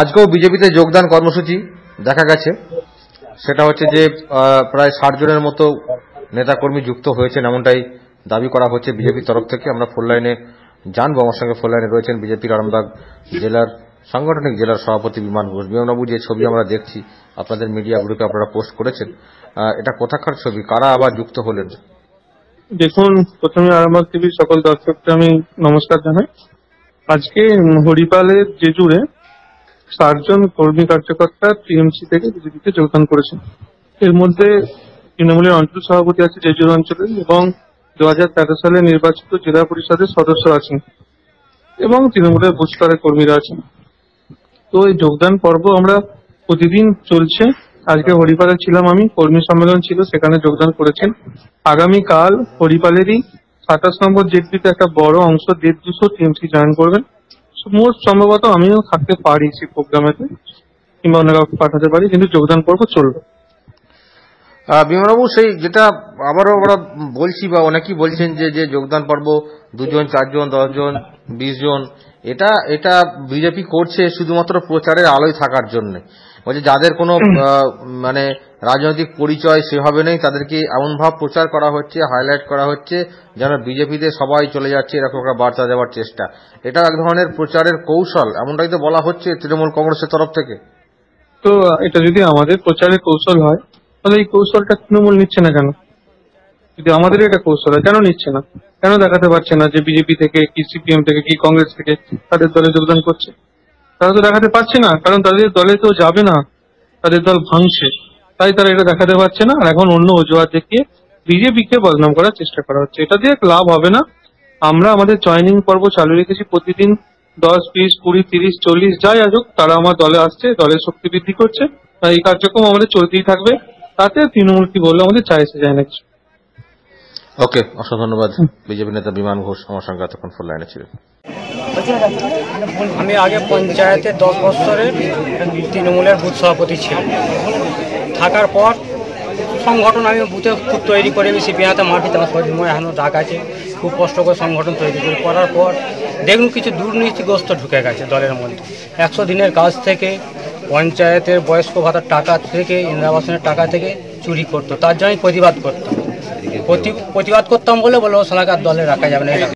আজকেও বিজেপিতে যোগদান কর্মসূচি দেখা গেছে। সেটা হচ্ছে যে প্রায় ষাট জনের মতো নেতাকর্মী যুক্ত হয়েছেন এমনটাই দাবি করা হচ্ছে বিজেপির তরফ থেকে। আমরা ফোন লাইনে জানব, আমার সঙ্গে ফোন লাইনে রয়েছেন বিজেপির আরামবাগ জেলার সাংগঠনিক জেলার সভাপতি বিমান ঘোষ। বিমানবাবু, যে ছবি আমরা দেখছি, আপনাদের মিডিয়া গ্রুপে আপনারা পোস্ট করেছেন এটা কোথাকার ছবি? কারা আবার যুক্ত হলেন? দেখুন, প্রথমে আরামবাগ টিভির সকল দর্শককে আমি নমস্কার জানাই। আজকে হরিপালের জেজুরে ষাটজন কর্মী, কার্যকর্তা, টিএমসি থেকে বিজেপিতে যোগদান করেছেন। এর মধ্যে তৃণমূলের অঞ্চল সভাপতি আছে জেজুর অঞ্চলের এবং দু সালে নির্বাচিত জেলা পরিষদের সদস্য আছেন এবং তৃণমূলের বুথস্তরের কর্মীরা আছেন। তো এই যোগদান পর্ব আমরা প্রতিদিন চলছে। আজকে হরিপালে ছিলাম আমি, কর্মী সম্মেলন ছিল, সেখানে যোগদান করেছেন। আগামীকাল হরিপালেরই সাতাশ নম্বর জেটপিতে একটা বড় অংশ দেড় দুশো টিএমসি জয়েন করবেন। সম্ভবত আমিও থাকতে পারি সেই প্রোগ্রামেতে, কিংবা অন্য কাউকে পাঠাতে পারি, কিন্তু যোগদান পর্ব চলবে। বিমানবাবু, সেই যেটা আবারও আমরা বলছি বা অনেকেই বলছেন যে যে যোগদান পর্ব দুজন, চারজন, দশজন বিশ জন এটা এটা বিজেপি করছে শুধুমাত্র প্রচারের আলোয় থাকার জন্য। বলছে যাদের কোনো মানে রাজনৈতিক পরিচয় সেভাবে নেই তাদেরকে এমন ভাব প্রচার করা হচ্ছে হাইলাইট করা হচ্ছে যেন বিজেপিতে সবাই চলে যাচ্ছে এরকম একটা বার্তা দেওয়ার চেষ্টা। এটা এক ধরনের প্রচারের কৌশল এমনটাই তো বলা হচ্ছে তৃণমূল কংগ্রেসের তরফ থেকে। তো এটা যদি আমাদের প্রচারের কৌশল হয় তাহলে এই কৌশলটা তৃণমূল নিচ্ছে না কেন? যদি আমাদের এটা কৌশল হয় কেন নিচ্ছে না? কেন দেখাতে পারছে না যে বিজেপি থেকে কি সিপিএম থেকে কি কংগ্রেস থেকে তাদের দলে যোগদান করছে? তারা তো দেখাতে পারছে না, কারণ তাদের দলে তো যাবে না। তাদের দল ভাঙছে। তাই তারা এটা দেখাতে পারছে না, আর এখন অন্য অজুহাত দেখিয়ে বিজেপিকে বদনাম করার চেষ্টা করা হচ্ছে। এটা দিয়ে লাভ হবে না। আমরা আমাদের জয়নিং পর্ব চালু রেখেছি প্রতিদিন দশ, বিশ, কুড়ি, তিরিশ, চল্লিশ, যাই আসুক তারা আমার দলে আসছে, দলের শক্তি বৃদ্ধি করছে তাই এই কার্যক্রম আমাদের চলতেই থাকবে। তাতে তৃণমূল কি বলল আমাদের এসে যায় না কিছু। ওকে, অসংখ্য ধন্যবাদ। বিজেপি নেতা বিমান ঘোষ, আমার সঙ্গে এতক্ষণ ফোন লাইনে ছিলেন। আমি আগে পঞ্চায়েতে দশ বছরের তৃণমূলের বুথ সভাপতি ছিলাম। থাকার পর সংগঠন আমি বুথে খুব তৈরি করে, আমি সিপিআতে মারপিট, আমার সময় এখনও ডাক আছে। খুব কষ্ট করে সংগঠন তৈরি করি। করার পর দেখুন কিছু দুর্নীতিগ্রস্ত ঢুকে গেছে দলের মধ্যে। একশো দিনের কাজ থেকে পঞ্চায়েতের বয়স্ক ভাতার টাকা থেকে, ইন্দিরাবাসনের টাকা থেকে চুরি করতো। তার জন্য প্রতিবাদ করতাম। প্রতি- প্রতিবাদ করতাম বলে বলে সালাকার দলে রাখা যাবে না।